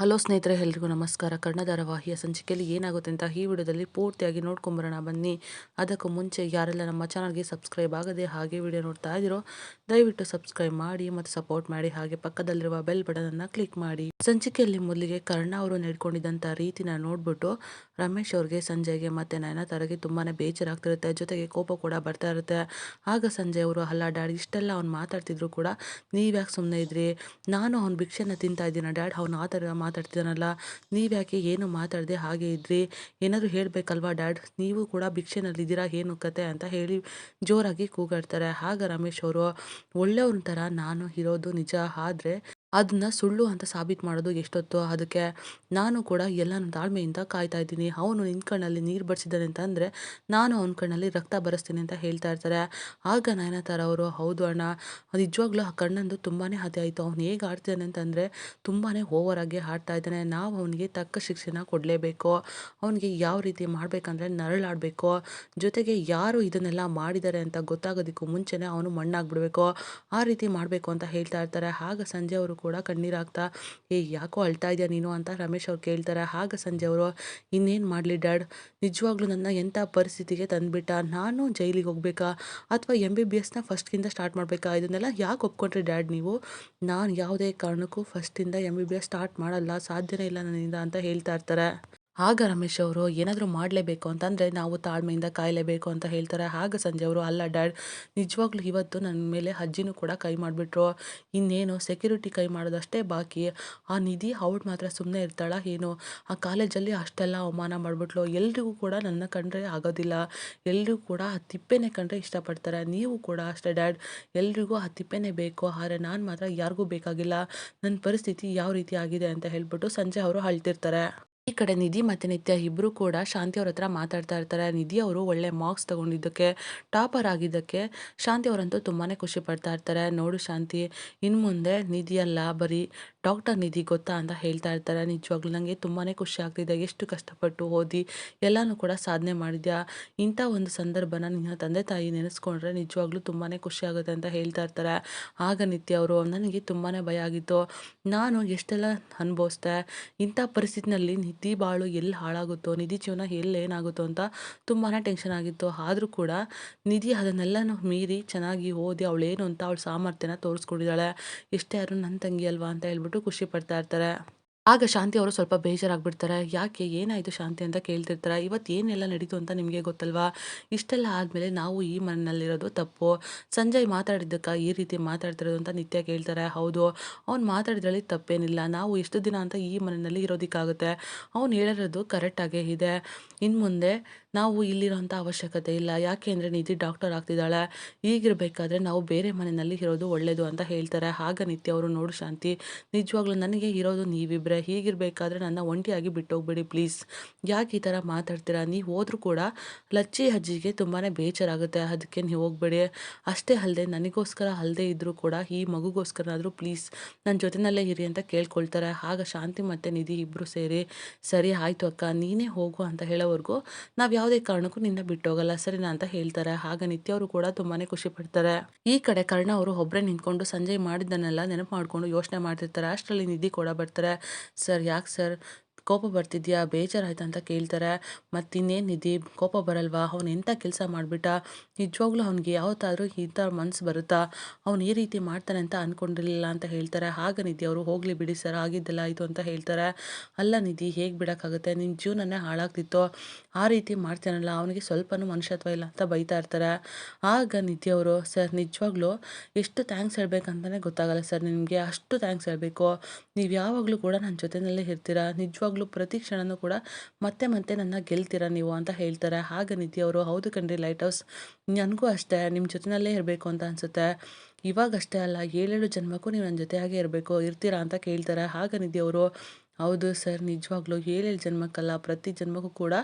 Hello ಸ್ನೇಹಿತರೆ, ಎಲ್ರಿಗೂ ನಮಸ್ಕಾರ. ಕನ್ನಡ ಧಾರಾವಾಹಿಯ ಸಂಚಿಕೆಯಲ್ಲಿ ಏನಾಗುತ್ತೆ ಅಂತ ಈ ವಿಡಿಯೋದಲ್ಲಿ ಪೂರ್ತಿಯಾಗಿ ನೋಡ್ಕೊಂಬರೋಣ. ಬನ್ನಿ. ಅದಕ್ಕೂ ಮುಂಚೆ ಯಾರೆಲ್ಲ ನಮ್ಮ ಚಾನಲ್ಗೆ ಸಬ್ಸ್ಕ್ರೈಬ್ ಆಗದೆ ಹಾಗೆ ವಿಡಿಯೋ ನೋಡ್ತಾ ಇದ್ದೀರೋ, ದಯವಿಟ್ಟು ಸಬ್ಸ್ಕ್ರೈಬ್ ಮಾಡಿ ಮತ್ತು ಸಪೋರ್ಟ್ ಮಾಡಿ. ಹಾಗೆ ಪಕ್ಕದಲ್ಲಿರುವ ಬೆಲ್ ಬಟನನ್ನು ಕ್ಲಿಕ್ ಮಾಡಿ. ಸಂಚಿಕೆಯಲ್ಲಿ ಮೊದಲಿಗೆ ಕರ್ಣ ಅವರು ನೆಡ್ಕೊಂಡಿದ್ದಂಥ ರೀತಿನ ನೋಡ್ಬಿಟ್ಟು ರಮೇಶ್ ಅವ್ರಿಗೆ, ಸಂಜಯ್ಗೆ ಮತ್ತೆ ನಯನತಾರಗೆ ತುಂಬಾ ಬೇಜಾರಾಗ್ತಿರುತ್ತೆ. ಜೊತೆಗೆ ಕೋಪ ಕೂಡ ಬರ್ತಾ ಇರುತ್ತೆ. ಆಗ ಸಂಜಯ್ ಅವರು, ಅಲ್ಲ ಡ್ಯಾಡ್, ಇಷ್ಟೆಲ್ಲ ಅವ್ನು ಮಾತಾಡ್ತಿದ್ರು ಕೂಡ ನೀವ್ಯಾಕೆ ಸುಮ್ಮನೆ ಇದ್ರಿ? ನಾನು ಅವ್ನ ಭಿಕ್ಷೆನ ತಿಂತಾ ಇದ್ದೀನ ಡ್ಯಾಡ್? ಅವ್ನು ಆ ಥರ ಮಾತಾಡ್ತಿದ್ದಾನಲ್ಲ. ನೀವ್ಯಾಕೆ ಏನು ಮಾತಾಡದೆ ಹಾಗೆ ಇದ್ರಿ? ಏನಾದರೂ ಹೇಳಬೇಕಲ್ವಾ ಡ್ಯಾಡ್? ನೀವು ಕೂಡ ಭಿಕ್ಷೆನಲ್ಲಿದ್ದೀರಾ ಏನು ಕತೆ? ಅಂತ ಹೇಳಿ ಜೋರಾಗಿ ಕೂಗಾಡ್ತಾರೆ. ಆಗ ರಮೇಶ್ ಅವರು ಒಳ್ಳೆಯವ್ರ ಥರ ನಾನು ಇರೋದು ನಿಜ. ಆದರೆ ಅದನ್ನ ಸುಳ್ಳು ಅಂತ ಸಾಬೀತು ಮಾಡೋದು ಎಷ್ಟೊತ್ತು. ಅದಕ್ಕೆ ನಾನು ಕೂಡ ಎಲ್ಲನ ತಾಳ್ಮೆಯಿಂದ ಕಾಯ್ತಾ ಇದ್ದೀನಿ. ಅವನು ನಿನ್ನ ಕಣ್ಣಲ್ಲಿ ನೀರು ಬರಿಸಿದ್ದಾನೆ ಅಂತ ಅಂದರೆ ನಾನು ಅವನ ಕಣ್ಣಲ್ಲಿ ರಕ್ತ ಬರೆಸ್ತೀನಿ ಅಂತ ಹೇಳ್ತಾ ಇರ್ತಾರೆ. ಆಗ ನಯನತಾರ ಅವರು, ಹೌದು ಅಣ್ಣ, ನಿಜವಾಗ್ಲೂ ಆ ಕಣ್ಣಂದು ತುಂಬಾ ಹದೆ ಆಯಿತು. ಅವನು ಹೇಗೆ ಆಡ್ತಿದ್ದಾನೆ ಅಂತಂದರೆ ತುಂಬಾ ಓವರಾಗಿ ಆಡ್ತಾ ಇದ್ದಾನೆ. ನಾವು ಅವನಿಗೆ ತಕ್ಕ ಶಿಕ್ಷೆನ ಕೊಡಲೇಬೇಕು. ಅವನಿಗೆ ಯಾವ ರೀತಿ ಮಾಡಬೇಕಂದ್ರೆ ನರಳಾಡಬೇಕು. ಜೊತೆಗೆ ಯಾರು ಇದನ್ನೆಲ್ಲ ಮಾಡಿದ್ದಾರೆ ಅಂತ ಗೊತ್ತಾಗೋದಕ್ಕೂ ಮುಂಚೆನೇ ಅವನು ಮಣ್ಣಾಗ್ಬಿಡ್ಬೇಕು. ಆ ರೀತಿ ಮಾಡಬೇಕು ಅಂತ ಹೇಳ್ತಾ ಇರ್ತಾರೆ. ಆಗ ಸಂಜೆ ಅವರು ಕೂಡ ಕಣ್ಣೀರಾಗ್ತಾ ಏ, ಯಾಕೋ ಅಳ್ತಾ ಇದೆಯಾ ನೀನು? ಅಂತ ರಮೇಶ್ ಅವ್ರು ಕೇಳ್ತಾರೆ. ಆಗ ಸಂಜೆ ಅವರು, ಇನ್ನೇನು ಮಾಡಲಿ ಡ್ಯಾಡ್? ನಿಜವಾಗ್ಲೂ ನನ್ನ ಎಂಥ ಪರಿಸ್ಥಿತಿಗೆ ತಂದುಬಿಟ್ಟ? ನಾನು ಜೈಲಿಗೆ ಹೋಗ್ಬೇಕಾ? ಅಥವಾ ಎಂ ಬಿ ಬಿ ಎಸ್ನ ಫಸ್ಟ್ಗಿಂತ ಸ್ಟಾರ್ಟ್ ಮಾಡಬೇಕಾ? ಇದನ್ನೆಲ್ಲ ಯಾಕೆ ಒಪ್ಕೊಂಡ್ರಿ ಡ್ಯಾಡ್ ನೀವು? ನಾನು ಯಾವುದೇ ಕಾರಣಕ್ಕೂ ಫಸ್ಟಿಂದ M B B S start ಮಾಡಲ್ಲ. ಸಾಧ್ಯನೇ ಇಲ್ಲ ನನ್ನಿಂದ, ಅಂತ ಹೇಳ್ತಾ ಇರ್ತಾರೆ. ಆಗ ರಮೇಶ್ ಅವರು ಏನಾದರೂ ಮಾಡಲೇಬೇಕು ಅಂತಂದರೆ ನಾವು ತಾಳ್ಮೆಯಿಂದ ಕಾಯಲೇಬೇಕು ಅಂತ ಹೇಳ್ತಾರೆ. ಆಗ ಸಂಜೆ ಅವರು ಅಲ್ಲ, ಡ್ಯಾಡ್, ನಿಜವಾಗ್ಲೂ ಇವತ್ತು ನನ್ನ ಮೇಲೆ ಅಜ್ಜಿನೂ ಕೂಡ ಕೈ ಮಾಡಿಬಿಟ್ರು. ಇನ್ನೇನು ಸೆಕ್ಯೂರಿಟಿ ಕೈ ಮಾಡೋದಷ್ಟೇ ಬಾಕಿ. ಆ ನಿಧಿ ಅವಳು ಮಾತ್ರ ಸುಮ್ಮನೆ ಇರ್ತಾಳ ಏನು? ಆ ಕಾಲೇಜಲ್ಲಿ ಅಷ್ಟೆಲ್ಲ ಅವಮಾನ ಮಾಡಿಬಿಟ್ಲು. ಎಲ್ರಿಗೂ ಕೂಡ ನನ್ನ ಕಂಡ್ರೆ ಆಗೋದಿಲ್ಲ. ಎಲ್ರಿಗೂ ಕೂಡ ಆ ತಿಪ್ಪೆನೇ ಕಂಡ್ರೆ ಇಷ್ಟಪಡ್ತಾರೆ. ನೀವು ಕೂಡ ಅಷ್ಟೇ ಡ್ಯಾಡ್. ಎಲ್ರಿಗೂ ಆ ತಿಪ್ಪೆನೇ ಬೇಕು. ಆದರೆ ನಾನು ಮಾತ್ರ ಯಾರಿಗೂ ಬೇಕಾಗಿಲ್ಲ. ನನ್ನ ಪರಿಸ್ಥಿತಿ ಯಾವ ರೀತಿ ಆಗಿದೆ ಅಂತ ಹೇಳ್ಬಿಟ್ಟು ಸಂಜೆ ಅವರು ಅಳ್ತಿರ್ತಾರೆ. ಈ ಕಡೆ ನಿಧಿ ಮತ್ತು ನಿತ್ಯ ಇಬ್ಬರು ಕೂಡ ಶಾಂತಿ ಅವ್ರ ಹತ್ರ ಮಾತಾಡ್ತಾ ಇರ್ತಾರೆ. ನಿಧಿ ಅವರು ಒಳ್ಳೆ ಮಾರ್ಕ್ಸ್ ತಗೊಂಡಿದ್ದಕ್ಕೆ ಟಾಪರ್ ಆಗಿದ್ದಕ್ಕೆ ಶಾಂತಿ ಅವರಂತೂ ತುಂಬಾ ಖುಷಿ ಪಡ್ತಾ ಇರ್ತಾರೆ. ನೋಡು ಶಾಂತಿ ಇನ್ನು ಮುಂದೆ ನಿಧಿ ಅಲ್ಲ ಬರೀ ಡಾಕ್ಟರ್ ನಿಧಿ ಗೊತ್ತಾ ಅಂತ ಹೇಳ್ತಾ ಇರ್ತಾರೆ. ನಿಜವಾಗ್ಲೂ ನನಗೆ ತುಂಬಾ ಖುಷಿ ಆಗ್ತಿದೆ. ಎಷ್ಟು ಕಷ್ಟಪಟ್ಟು ಓದಿ ಎಲ್ಲನೂ ಕೂಡ ಸಾಧನೆ ಮಾಡಿದ್ಯಾ? ಇಂಥ ಒಂದು ಸಂದರ್ಭನ ನಿನ್ನ ತಂದೆ ತಾಯಿ ನೆನೆಸ್ಕೊಂಡ್ರೆ ನಿಜವಾಗ್ಲೂ ತುಂಬಾ ಖುಷಿ ಆಗುತ್ತೆ ಅಂತ ಹೇಳ್ತಾ ಇರ್ತಾರೆ. ಆಗ ನಿತ್ಯ ಅವರು, ನನಗೆ ತುಂಬಾ ಭಯ ಆಗಿತ್ತು. ನಾನು ಎಷ್ಟೆಲ್ಲ ಅನುಭವಿಸ್ದೆ? ಇಂಥ ಪರಿಸ್ಥಿತಿನಲ್ಲಿ ನಿಧಿ ಬಾಳು ಎಲ್ಲಿ ಹಾಳಾಗುತ್ತೋ, ನಿಧಿ ಜೀವನ ಎಲ್ಲಿ ಏನಾಗುತ್ತೋ ಅಂತ ತುಂಬಾ ಟೆನ್ಷನ್ ಆಗಿತ್ತು. ಆದರೂ ಕೂಡ ನಿಧಿ ಅದನ್ನೆಲ್ಲನೂ ಮೀರಿ ಚೆನ್ನಾಗಿ ಓದಿ ಅವಳೇನು ಅಂತ ಅವಳ ಸಾಮರ್ಥ್ಯನ ತೋರಿಸ್ಕೊಂಡಿದ್ದಾಳೆ. ಎಷ್ಟೇ ಯಾರು ನನ್ನ ತಂಗಿ ಅಲ್ವಾ? ಅಂತ ಹೇಳ್ಬಿಟ್ಟು ಖುಷಿ ಪಡ್ತಾ ಇರ್ತಾರೆ. ಆಗ ಶಾಂತಿ ಅವರು ಸ್ವಲ್ಪ ಬೇಜಾರಾಗ್ಬಿಡ್ತಾರೆ. ಯಾಕೆ ಏನಾಯಿತು ಶಾಂತಿ ಅಂತ ಕೇಳ್ತಿರ್ತಾರೆ. ಇವತ್ತು ಏನೆಲ್ಲ ನಡೀತು ಅಂತ ನಿಮಗೆ ಗೊತ್ತಲ್ವಾ? ಇಷ್ಟೆಲ್ಲ ಆದಮೇಲೆ ನಾವು ಈ ಮನೆಯಲ್ಲಿರೋದು ತಪ್ಪು. ಸಂಜಯ್ ಮಾತಾಡಿದ್ದಕ್ಕೆ ಈ ರೀತಿ ಮಾತಾಡ್ತಿರೋದು ಅಂತ ನಿತ್ಯ ಕೇಳ್ತಾರೆ. ಹೌದು, ಅವ್ನು ಮಾತಾಡಿದ್ರಲ್ಲಿ ತಪ್ಪೇನಿಲ್ಲ. ನಾವು ಇಷ್ಟು ದಿನ ಅಂತ ಈ ಮನೆಯಲ್ಲಿ ಇರೋದಕ್ಕಾಗುತ್ತೆ. ಅವ್ನು ಹೇಳಿರೋದು ಕರೆಕ್ಟಾಗೇ ಇದೆ. ಇನ್ನು ಮುಂದೆ ನಾವು ಇಲ್ಲಿರೋಂಥ ಅವಶ್ಯಕತೆ ಇಲ್ಲ. ಯಾಕೆ ಅಂದರೆ ನಿಧಿ ಡಾಕ್ಟರ್ ಆಗ್ತಿದ್ದಾಳೆ. ಈಗಿರಬೇಕಾದ್ರೆ ನಾವು ಬೇರೆ ಮನೆಯಲ್ಲಿ ಇರೋದು ಒಳ್ಳೆಯದು ಅಂತ ಹೇಳ್ತಾರೆ. ಆಗ ನಿತ್ಯ ಅವರು, ನೋಡು ಶಾಂತಿ, ನಿಜವಾಗ್ಲೂ ನನಗೆ ಇರೋದು ನೀವಿಬ್ಬರೇ ಹೀಗಿರಬೇಕಾದ್ರೆ ನನ್ನ ಒಂಟಿಯಾಗಿ ಬಿಟ್ಟೋಗ್ಬೇಡಿ ಪ್ಲೀಸ್ ಯಾಕೆ ಈ ಥರ ಮಾತಾಡ್ತೀರಾ? ನೀವು ಹೋದರೂ ಕೂಡ ಲಚ್ಚಿ ಅಜ್ಜಿಗೆ ತುಂಬಾ ಬೇಜಾರಾಗುತ್ತೆ. ಅದಕ್ಕೆ ನೀವು ಹೋಗ್ಬೇಡಿ. ಅಷ್ಟೇ ಅಲ್ಲದೆ ನನಗೋಸ್ಕರ ಅಲ್ಲದೆ ಇದ್ದರೂ ಕೂಡ ಈ ಮಗುಗೋಸ್ಕರನಾದರೂ ಪ್ಲೀಸ್ ನನ್ನ ಜೊತೆನಲ್ಲೇ ಇರಿ ಅಂತ ಕೇಳ್ಕೊಳ್ತಾರೆ. ಆಗ ಶಾಂತಿ ಮತ್ತು ನಿಧಿ ಇಬ್ಬರು ಸೇರಿ, ಸರಿ ಆಯಿತು ಅಕ್ಕ, ನೀನೇ ಹೋಗು ಅಂತ ಹೇಳೋವರೆಗೂ ನಾವು ಯಾವುದೇ ಕಾರಣಕ್ಕೂ ನಿನ್ನ ಬಿಟ್ಟೋಗಲ್ಲ. ಸರಿನಾ? ಅಂತ ಹೇಳ್ತಾರೆ. ಆಗ ನಿತ್ಯ ಅವರು ಕೂಡ ತುಂಬಾ ಖುಷಿ ಪಡ್ತಾರೆ. ಈ ಕಡೆ ಕರ್ಣ ಅವರು ಒಬ್ಬರೇ ನಿಂತ್ಕೊಂಡು ಸಂಜಯ್ ಮಾಡಿದ್ದನ್ನೆಲ್ಲ ನೆನಪು ಮಾಡಿಕೊಂಡು ಯೋಚನೆ ಮಾಡ್ತಿರ್ತಾರೆ. ಅಷ್ಟರಲ್ಲಿ ನಿಧಿ ಕೂಡ ಬರ್ತಾರೆ. ಸರ್ ಯಾಕೆ ಸರ್ ಕೋಪ ಬರ್ತಿದ್ಯಾ? ಬೇಜಾರಾಯ್ತು ಅಂತ ಕೇಳ್ತಾರೆ. ಮತ್ತಿನ್ನೇನು ನಿಧಿ? ಕೋಪ ಬರಲ್ವಾ? ಅವ್ನು ಎಂಥ ಕೆಲಸ ಮಾಡಿಬಿಟ್ಟ? ನಿಜವಾಗ್ಲೂ ಅವ್ನಿಗೆ ಯಾವತ್ತಾದರೂ ಇಂಥ ಮನ್ಸು ಬರುತ್ತಾ? ಅವ್ನು ಈ ರೀತಿ ಮಾಡ್ತಾನೆ ಅಂತ ಅಂದ್ಕೊಂಡಿರಲಿಲ್ಲ ಅಂತ ಹೇಳ್ತಾರೆ. ಆಗ ನಿಧಿ ಅವರು, ಹೋಗಲಿ ಬಿಡಿ ಸರ್, ಆಗಿದ್ದಲ್ಲ ಆಯಿತು ಅಂತ ಹೇಳ್ತಾರೆ. ಅಲ್ಲ ನಿಧಿ, ಹೇಗೆ ಬಿಡೋಕ್ಕಾಗುತ್ತೆ? ನಿನ್ನ ಜೀವನನೇ ಹಾಳಾಗ್ತಿತ್ತು. ಆ ರೀತಿ ಮಾಡ್ತಾನಲ್ಲ, ಅವನಿಗೆ ಸ್ವಲ್ಪನೂ ಮನುಷ್ಯತ್ವ ಇಲ್ಲ ಅಂತ ಬೈತಾ ಇರ್ತಾರೆ. ಆಗ ನಿಧಿ ಅವರು, ಸರ್, ನಿಜವಾಗ್ಲೂ ಎಷ್ಟು ಥ್ಯಾಂಕ್ಸ್ ಹೇಳ್ಬೇಕಂತಲೇ ಗೊತ್ತಾಗಲ್ಲ ಸರ್ ನಿಮಗೆ ಅಷ್ಟು ಥ್ಯಾಂಕ್ಸ್ ಹೇಳಬೇಕು. ನೀವು ಯಾವಾಗಲೂ ಕೂಡ ನನ್ನ ಜೊತೆಯಲ್ಲೇ ಇರ್ತೀರಾ? ನಿಜವಾಗ್ಲೂ ಪ್ರತಿ ಕ್ಷಣನೂ ಕೂಡ ಮತ್ತೆ ಮತ್ತೆ ನನ್ನ ಗೆಲ್ತೀರಾ ನೀವು ಅಂತ ಹೇಳ್ತಾರೆ. ಹಾಗೆ ನಿಧಿ ಅವರು, ಹೌದು ಕಣ್ರಿ, ಲೈಟ್ ಹೌಸ್ ನನಗೂ ಅಷ್ಟೇ ನಿಮ್ಮ ಜೊತೆಯಲ್ಲೇ ಇರಬೇಕು ಅಂತ ಅನಿಸುತ್ತೆ. ಇವಾಗಷ್ಟೇ ಅಲ್ಲ, ಏಳೇಳು ಜನ್ಮಕ್ಕೂ ನೀವು ನನ್ನ ಜೊತೆಯಾಗೇ ಇರಬೇಕು, ಇರ್ತೀರಾ ಅಂತ ಕೇಳ್ತಾರೆ. ಹಾಗೆ ನಿಧಿ ಅವರು ಹೌದು ಸರ್, ನಿಜವಾಗ್ಲೂ ಏಳೇಳು ಜನ್ಮಕ್ಕಲ್ಲ, ಪ್ರತಿ ಜನ್ಮಕ್ಕೂ ಕೂಡ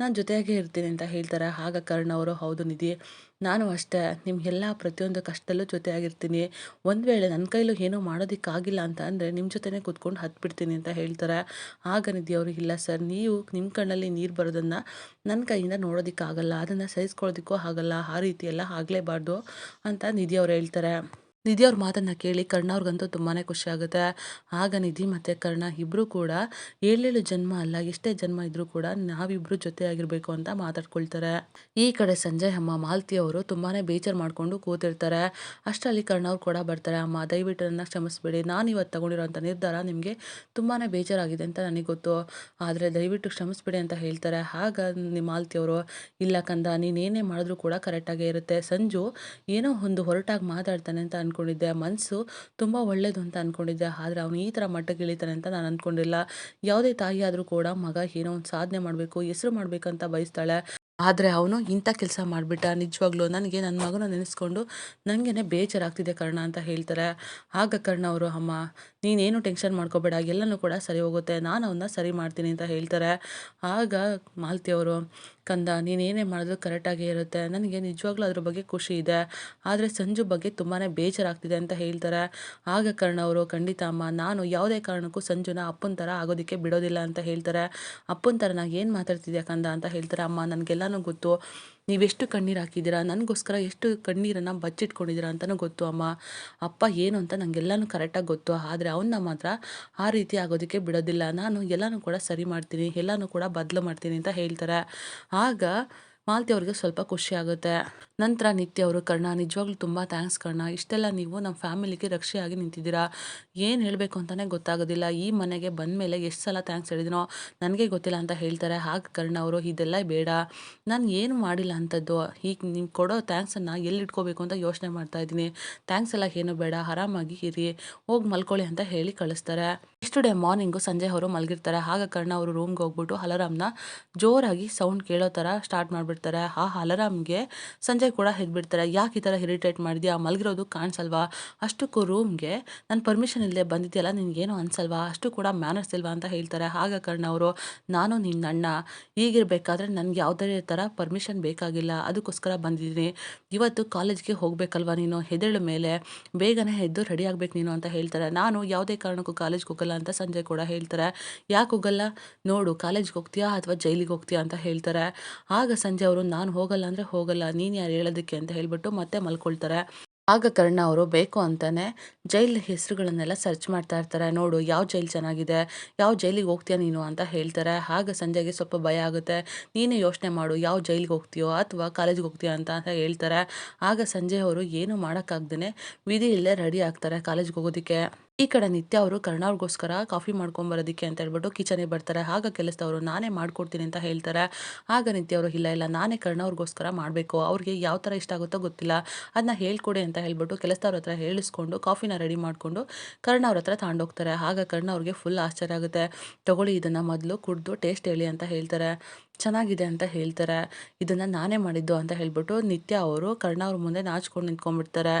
ನಾನು ಜೊತೆಯಾಗೇ ಇರ್ತೀನಿ ಅಂತ ಹೇಳ್ತಾರೆ. ಆಗ ಕರ್ಣ ಅವರು, ಹೌದು ನಿಧಿ, ನಾನು ಅಷ್ಟೇ. ನಿಮಗೆಲ್ಲ ಪ್ರತಿಯೊಂದು ಕಷ್ಟದಲ್ಲೂ ಜೊತೆಯಾಗಿರ್ತೀನಿ. ಒಂದು ವೇಳೆ ನನ್ನ ಕೈಲೂ ಏನೂ ಮಾಡೋದಕ್ಕಾಗಿಲ್ಲ ಅಂತ ಅಂದರೆ ನಿಮ್ಮ ಜೊತೆನೇ ಕೂತ್ಕೊಂಡು ಹತ್ಬಿಡ್ತೀನಿ ಅಂತ ಹೇಳ್ತಾರೆ. ಆಗ ನಿಧಿ ಅವರು, ಇಲ್ಲ ಸರ್, ನೀವು ನಿಮ್ಮ ಕಣ್ಣಲ್ಲಿ ನೀರು ಬರೋದನ್ನು ನನ್ನ ಕೈಯಿಂದ ನೋಡೋದಕ್ಕಾಗಲ್ಲ. ಅದನ್ನು ಸಹಿಸ್ಕೊಳ್ಳೋದಕ್ಕೂ ಆಗಲ್ಲ. ಆ ರೀತಿ ಎಲ್ಲ ಆಗಲೇಬಾರ್ದು ಅಂತ ನಿಧಿ ಅವ್ರು ಹೇಳ್ತಾರೆ. ನಿಧಿ ಅವ್ರ ಮಾತನ್ನು ಕೇಳಿ ಕರ್ಣ ಅವ್ರಿಗಂತೂ ತುಂಬಾ ಖುಷಿ ಆಗುತ್ತೆ. ಆಗ ನಿಧಿ ಮತ್ತು ಕರ್ಣ ಇಬ್ಬರು ಕೂಡ ಏಳೇಳು ಜನ್ಮ ಅಲ್ಲ, ಎಷ್ಟೇ ಜನ್ಮ ಇದ್ರೂ ಕೂಡ ನಾವಿಬ್ಬರು ಜೊತೆಯಾಗಿರಬೇಕು ಅಂತ ಮಾತಾಡ್ಕೊಳ್ತಾರೆ. ಈ ಕಡೆ ಸಂಜಯ್ ಅಮ್ಮ, ಮಾಲ್ತಿ ಅವರು ತುಂಬಾ ಬೇಜಾರು ಮಾಡಿಕೊಂಡು ಕೂತಿರ್ತಾರೆ. ಅಷ್ಟರಲ್ಲಿ ಕರ್ಣ ಅವ್ರು ಕೂಡ ಬರ್ತಾರೆ, ಅಮ್ಮ, ದಯವಿಟ್ಟು ನನ್ನ ಕ್ಷಮಿಸ್ಬೇಡಿ. ನಾನು ಇವತ್ತು ತಗೊಂಡಿರೋಂಥ ನಿರ್ಧಾರ ನಿಮಗೆ ತುಂಬಾ ಬೇಜಾರಾಗಿದೆ ಅಂತ ನನಗೆ ಗೊತ್ತು. ಆದರೆ ದಯವಿಟ್ಟು ಕ್ಷಮಿಸ್ಬೇಡಿ ಅಂತ ಹೇಳ್ತಾರೆ. ಆಗ ನಿಮ್ಮ ಮಾಲ್ತಿ ಅವರು, ಇಲ್ಲ ಕಂದ ನೀನೇನೇ ಮಾಡಿದ್ರು ಕೂಡ ಕರೆಕ್ಟಾಗೇ ಇರುತ್ತೆ. ಸಂಜು ಏನೋ ಒಂದು ಹೊರಟಾಗಿ ಮಾತಾಡ್ತಾನೆ ಅಂತ ಅಂದ್ಕೊಂಡಿದ್ದೆ ಮನಸ್ಸು ತುಂಬ ಒಳ್ಳೇದು ಅಂತ ಅಂದ್ಕೊಂಡಿದ್ದೆ ಆದರೆ ಅವನು ಈ ಥರ ಮಟ್ಟಕ್ಕೆ ಇಳಿತಾನೆ ಅಂತ ನಾನು ಅಂದ್ಕೊಂಡಿಲ್ಲ ಯಾವುದೇ ತಾಯಿ ಆದರೂ ಕೂಡ ಮಗ ಏನೋ ಒಂದು ಸಾಧನೆ ಮಾಡಬೇಕು, ಹೆಸರು ಮಾಡಬೇಕಂತ ಬಯಸ್ತಾಳೆ. ಆದರೆ ಅವನು ಇಂಥ ಕೆಲಸ ಮಾಡಿಬಿಟ್ಟ ನಿಜವಾಗ್ಲೂ. ನನಗೆ ನನ್ನ ಮಗನ ನೆನೆಸ್ಕೊಂಡು ನನಗೇನೆ ಬೇಜಾರಾಗ್ತಿದೆ ಕರ್ಣ ಅಂತ ಹೇಳ್ತಾರೆ. ಆಗ ಕರ್ಣ ಅವರು, ಅಮ್ಮ, ನೀನೇನು ಟೆನ್ಷನ್ ಮಾಡ್ಕೋಬೇಡ. ಎಲ್ಲನೂ ಕೂಡ ಸರಿ ಹೋಗುತ್ತೆ. ನಾನು ಅವನ್ನ ಸರಿ ಮಾಡ್ತೀನಿ ಅಂತ ಹೇಳ್ತಾರೆ. ಆಗ ಮಾಲತಿ ಕಂದ ನೀನೇನೇ ಮಾಡಿದ್ರು ಕರೆಕ್ಟಾಗೇ ಇರುತ್ತೆ. ನನಗೆ ನಿಜವಾಗ್ಲೂ ಅದ್ರ ಬಗ್ಗೆ ಖುಷಿ ಇದೆ. ಆದರೆ ಸಂಜು ಬಗ್ಗೆ ತುಂಬಾ ಬೇಜಾರಾಗ್ತಿದೆ ಅಂತ ಹೇಳ್ತಾರೆ. ಆಗ ಕರ್ಣ ಅವರು, ಖಂಡಿತ ಅಮ್ಮ, ನಾನು ಯಾವುದೇ ಕಾರಣಕ್ಕೂ ಸಂಜುನ ಅಪ್ಪನ ಥರ ಆಗೋದಕ್ಕೆ ಬಿಡೋದಿಲ್ಲ ಅಂತ ಹೇಳ್ತಾರೆ. ಅಪ್ಪನ ಥರ ನಾನು ಏನು ಮಾತಾಡ್ತಿದ್ಯಾ ಕಂದ ಅಂತ ಹೇಳ್ತಾರೆ. ಅಮ್ಮ, ನನಗೆಲ್ಲನೂ ಗೊತ್ತು. ನೀವೆಷ್ಟು ಕಣ್ಣೀರು ಹಾಕಿದ್ದೀರಾ? ನನಗೋಸ್ಕರ ಎಷ್ಟು ಕಣ್ಣೀರನ್ನು ಬಚ್ಚಿಟ್ಕೊಂಡಿದ್ದೀರಾ ಅಂತಲೂ ಗೊತ್ತು, ಅಮ್ಮ. ಅಪ್ಪ ಏನು ಅಂತ ನನಗೆಲ್ಲನೂ ಕರೆಕ್ಟಾಗಿ ಗೊತ್ತು. ಆದರೆ ಅವನ್ನ ಮಾತ್ರ ಆ ರೀತಿ ಆಗೋದಕ್ಕೆ ಬಿಡೋದಿಲ್ಲ. ನಾನು ಎಲ್ಲನೂ ಕೂಡ ಸರಿ ಮಾಡ್ತೀನಿ, ಎಲ್ಲನೂ ಕೂಡ ಬದಲು ಮಾಡ್ತೀನಿ ಅಂತ ಹೇಳ್ತಾರೆ. ಆಗ ಮಾಲತಿ ಅವ್ರಿಗೆ ಸ್ವಲ್ಪ ಖುಷಿ ಆಗುತ್ತೆ. ನಂತರ ನಿತ್ಯ ಅವರು, ಕರ್ಣ, ನಿಜವಾಗ್ಲೂ ತುಂಬ ಥ್ಯಾಂಕ್ಸ್ ಕರ್ಣ. ಇಷ್ಟೆಲ್ಲ ನೀವು ನಮ್ಮ ಫ್ಯಾಮಿಲಿಗೆ ರಕ್ಷೆಯಾಗಿ ನಿಂತಿದ್ದೀರಾ? ಏನು ಹೇಳಬೇಕು ಅಂತಲೇ ಗೊತ್ತಾಗೋದಿಲ್ಲ. ಈ ಮನೆಗೆ ಬಂದ ಮೇಲೆ ಎಷ್ಟು ಸಲ ಥ್ಯಾಂಕ್ಸ್ ಹೇಳಿದ್ರೋ ನನಗೆ ಗೊತ್ತಿಲ್ಲ ಅಂತ ಹೇಳ್ತಾರೆ. ಹಾಗೆ ಕರ್ಣ ಅವರು, ಇದೆಲ್ಲ ಬೇಡ. ನಾನು ಏನು ಮಾಡಿಲ್ಲ ಅಂಥದ್ದು. ಈಗ ನೀವು ಕೊಡೋ ಥ್ಯಾಂಕ್ಸನ್ನು ಎಲ್ಲಿ ಇಟ್ಕೋಬೇಕು ಅಂತ ಯೋಚನೆ ಮಾಡ್ತಾ ಇದ್ದೀನಿ. ಥ್ಯಾಂಕ್ಸ್ ಎಲ್ಲ ಏನು ಬೇಡ. ಆರಾಮಾಗಿ ಇರಿ. ಹೋಗಿ ಮಲ್ಕೊಳ್ಳಿ ಅಂತ ಹೇಳಿ ಕಳಿಸ್ತಾರೆ. ನೆಕ್ಸ್ಟ್ ಡೇ ಮಾರ್ನಿಂಗು ಸಂಜೆ ಅವರು ಮಲಗಿರ್ತಾರೆ. ಆಗ ಕರ್ಣ ಅವರು ರೂಮ್ಗೆ ಹೋಗ್ಬಿಟ್ಟು ಅಲಾರಾಮ್ನ ಜೋರಾಗಿ ಸೌಂಡ್ ಕೇಳೋ ಥರ ಸ್ಟಾರ್ಟ್ ಮಾಡಿಬಿಡ್ತಾರೆ. ಆ ಅಲರಾಮ್ಗೆ ಸಂಜೆ ಕೂಡ ಎದ್ಬಿಡ್ತಾರೆ ಯಾಕೆ ಈ ಥರ ಇರಿಟೇಟ್ ಮಾಡಿದ್ಯಾ? ಮಲಗಿರೋದು ಕಾಣಿಸಲ್ವಾ? ಅಷ್ಟಕ್ಕೂ ರೂಮ್ಗೆ ನನ್ನ ಪರ್ಮಿಷನ್ ಇಲ್ಲದೆ ಬಂದಿದೆಯಲ್ಲ, ನಿನಗೇನು ಅನ್ಸಲ್ವಾ? ಅಷ್ಟು ಕೂಡ ಮ್ಯಾನರ್ಸ್ ಇಲ್ವಾ? ಅಂತ ಹೇಳ್ತಾರೆ. ಆಗ ಕರ್ಣ ಅವರು, ನಾನು ನಿನ್ನ ಅಣ್ಣ. ಈಗಿರಬೇಕಾದ್ರೆ ನನಗೆ ಯಾವುದೇ ಥರ ಪರ್ಮಿಷನ್ ಬೇಕಾಗಿಲ್ಲ. ಅದಕ್ಕೋಸ್ಕರ ಬಂದಿದ್ದೀನಿ. ಇವತ್ತು ಕಾಲೇಜ್ಗೆ ಹೋಗಬೇಕಲ್ವಾ ನೀನು? ಹೆದಳು ಮೇಲೆ ಬೇಗನೆ ಎದ್ದು ರೆಡಿ ಆಗಬೇಕು ನೀನು ಅಂತ ಹೇಳ್ತಾರೆ. ನಾನು ಯಾವುದೇ ಕಾರಣಕ್ಕೂ ಕಾಲೇಜ್ಗೆ ಹೋಗಲ್ಲ. ಅಂತ ಸಂಜಯ್ ಕೂಡ ಹೇಳ್ತಾರೆ. ಯಾಕೆ ಹೋಗಲ್ಲ? ನೋಡು, ಕಾಲೇಜ್ಗೆ ಹೋಗ್ತೀಯಾ ಅಥವಾ ಜೈಲಿಗೆ ಹೋಗ್ತೀಯಾ ಅಂತ ಹೇಳ್ತಾರೆ. ಆಗ ಸಂಜೆ ಅವರು, ನಾನು ಹೋಗಲ್ಲ ಅಂದರೆ ಹೋಗಲ್ಲ, ನೀನು ಯಾರು ಹೇಳೋದಕ್ಕೆ? ಅಂತ ಹೇಳ್ಬಿಟ್ಟು ಮತ್ತೆ ಮಲ್ಕೊಳ್ತಾರೆ. ಆಗ ಕರ್ಣ ಅವರು, ಬೇಕು ಅಂತಾನೆ ಜೈಲ್ ಹೆಸರುಗಳನ್ನೆಲ್ಲ ಸರ್ಚ್ ಮಾಡ್ತಾ ಇರ್ತಾರೆ. ನೋಡು, ಯಾವ ಜೈಲ್ ಚೆನ್ನಾಗಿದೆ? ಯಾವ ಜೈಲಿಗೆ ಹೋಗ್ತೀಯ ನೀನು? ಅಂತ ಹೇಳ್ತಾರೆ. ಆಗ ಸಂಜೆಗೆ ಸ್ವಲ್ಪ ಭಯ ಆಗುತ್ತೆ. ನೀನೇ ಯೋಚನೆ ಮಾಡು, ಯಾವ ಜೈಲಿಗೆ ಹೋಗ್ತೀಯೋ ಅಥವಾ ಕಾಲೇಜ್ಗೆ ಹೋಗ್ತೀಯಾ ಅಂತ? ಅಂತ ಹೇಳ್ತಾರೆ. ಆಗ ಸಂಜೆ ಅವರು, ಏನು ಮಾಡೋಕ್ಕಾಗ್ದೇ ವಿಧಿ ಇಲ್ಲೇ ರೆಡಿ ಆಗ್ತಾರೆ ಕಾಲೇಜ್ಗೆ ಹೋಗೋದಕ್ಕೆ. ಈ ಕಡೆ ನಿತ್ಯ ಅವರು ಕರ್ಣವ್ರಿಗೋಸ್ಕರ ಕಾಫಿ ಮಾಡ್ಕೊಂಬರೋದಕ್ಕೆ ಅಂತ ಹೇಳ್ಬಿಟ್ಟು ಕಿಚನಿಗೆ ಬರ್ತಾರೆ. ಆಗ ಕೆಲಸದವರು, ನಾನೇ ಮಾಡ್ಕೊಡ್ತೀನಿ ಅಂತ ಹೇಳ್ತಾರೆ. ಆಗ ನಿತ್ಯ ಅವರು, ಇಲ್ಲ ಇಲ್ಲ, ನಾನೇ ಕರ್ಣವ್ರಿಗೋಸ್ಕರ ಮಾಡಬೇಕು. ಅವ್ರಿಗೆ ಯಾವ ಥರ ಇಷ್ಟ ಆಗುತ್ತೋ ಗೊತ್ತಿಲ್ಲ. ಅದನ್ನ ಹೇಳ್ಕೊಡಿ ಅಂತ ಹೇಳ್ಬಿಟ್ಟು ಕೆಲಸದವ್ರ ಹತ್ರ ಹೇಳಿಸ್ಕೊಂಡು ಕಾಫಿನ ರೆಡಿ ಮಾಡಿಕೊಂಡು ಕರ್ಣ ಅವ್ರ ಹತ್ರ ತಗೊಂಡೋಗ್ತಾರೆ ಆಗ ಕರ್ಣ ಅವ್ರಿಗೆ ಫುಲ್ ಆಶ್ಚರ್ಯ ಆಗುತ್ತೆ. ತಗೊಳ್ಳಿ, ಇದನ್ನು ಮೊದಲು ಕುಡಿದು ಟೇಸ್ಟ್ ಹೇಳಿ ಅಂತ ಹೇಳ್ತಾರೆ. ಚೆನ್ನಾಗಿದೆ ಅಂತ ಹೇಳ್ತಾರೆ. ಇದನ್ನು ನಾನೇ ಮಾಡಿದ್ದು ಅಂತ ಹೇಳ್ಬಿಟ್ಟು ನಿತ್ಯ ಅವರು ಕರ್ಣ ಅವ್ರ ಮುಂದೆ ನಾಚ್ಕೊಂಡು ನಿಂತ್ಕೊಂಡ್ಬಿಡ್ತಾರೆ.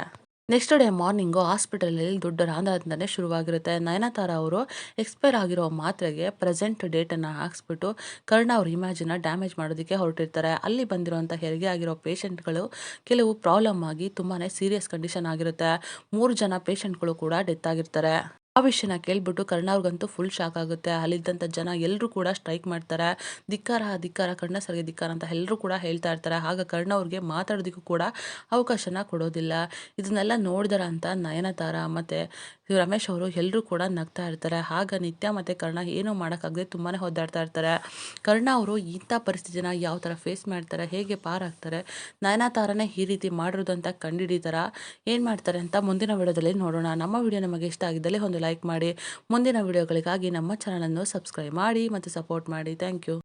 ನೆಕ್ಸ್ಟ್ ಡೇ ಮಾರ್ನಿಂಗು ಹಾಸ್ಪಿಟಲಲ್ಲಿ ದೊಡ್ಡ ರಾಂಧಾಂತನೇ ಶುರುವಾಗಿರುತ್ತೆ. ನಯನತಾರ ಅವರು ಎಕ್ಸ್ಪೈರ್ ಆಗಿರೋ ಮಾತ್ರೆಗೆ ಪ್ರೆಸೆಂಟ್ ಡೇಟನ್ನು ಹಾಕ್ಸ್ಬಿಟ್ಟು ಕರ್ಣ ಅವ್ರ ಇಮ್ಯಾಜಿನ ಡ್ಯಾಮೇಜ್ ಮಾಡೋದಕ್ಕೆ ಹೊರಟಿರ್ತಾರೆ. ಅಲ್ಲಿ ಬಂದಿರುವಂಥ ಹೆರಿಗೆ ಆಗಿರೋ ಪೇಷಂಟ್ಗಳು ಕೆಲವು ಪ್ರಾಬ್ಲಮ್ ಆಗಿ ತುಂಬಾ ಸೀರಿಯಸ್ ಕಂಡೀಷನ್ ಆಗಿರುತ್ತೆ. ಮೂರು ಜನ ಪೇಷಂಟ್ಗಳು ಕೂಡ ಡೆತ್ ಆಗಿರ್ತಾರೆ. ಆ ವಿಷಯನ ಕೇಳ್ಬಿಟ್ಟು ಕರ್ಣ ಅವ್ರಿಗಂತೂ ಫುಲ್ ಶಾಕ್ ಆಗುತ್ತೆ. ಅಲ್ಲಿದ್ದಂಥ ಜನ ಎಲ್ಲರೂ ಕೂಡ ಸ್ಟ್ರೈಕ್ ಮಾಡ್ತಾರೆ. ಧಿಕ್ಕಾರ ಧಿಕ್ಕಾರ, ಕರ್ಣ ಸರ್ಗೆ ಧಿಕ್ಕಾರ ಅಂತ ಎಲ್ಲರೂ ಕೂಡ ಹೇಳ್ತಾ ಇರ್ತಾರೆ. ಆಗ ಕರ್ಣ ಅವ್ರಿಗೆ ಮಾತಾಡೋದಕ್ಕೂ ಕೂಡ ಅವಕಾಶನ ಕೊಡೋದಿಲ್ಲ. ಇದನ್ನೆಲ್ಲ ನೋಡಿದಾರ ಅಂತ ನಯನತಾರ ಮತ್ತು ರಮೇಶ್ ಅವರು ಎಲ್ಲರೂ ಕೂಡ ನಗ್ತಾ ಇರ್ತಾರೆ. ಆಗ ನಿತ್ಯ ಮತ್ತು ಕರ್ಣ ಏನೂ ಮಾಡೋಕ್ಕಾಗದೆ ತುಂಬಾ ಒದ್ದಾಡ್ತಾ ಇರ್ತಾರೆ. ಕರ್ಣ ಅವರು ಇಂಥ ಪರಿಸ್ಥಿತಿನ ಯಾವ ಥರ ಫೇಸ್ ಮಾಡ್ತಾರೆ, ಹೇಗೆ ಪಾರಾಗ್ತಾರೆ ನಯನತಾರನೇ ಈ ರೀತಿ ಮಾಡಿರೋದು ಅಂತ ಕಂಡುಹಿಡಿತಾರ ಏನು ಮಾಡ್ತಾರೆ ಅಂತ ಮುಂದಿನ ವಿಡಿಯೋದಲ್ಲಿ ನೋಡೋಣ. ನಮ್ಮ ವಿಡಿಯೋ ನಮಗೆ ಇಷ್ಟ ಆಗಿದ್ದಲ್ಲಿ ಒಂದು ಲೈಕ್ ಮಾಡಿ ಮುಂದಿನ ವಿಡಿಯೋಗಳಿಗಾಗಿ ನಮ್ಮ ಚಾನಲನ್ನು ಸಬ್ಸ್ಕ್ರೈಬ್ ಮಾಡಿ ಮತ್ತು ಸಪೋರ್ಟ್ ಮಾಡಿ. Thank you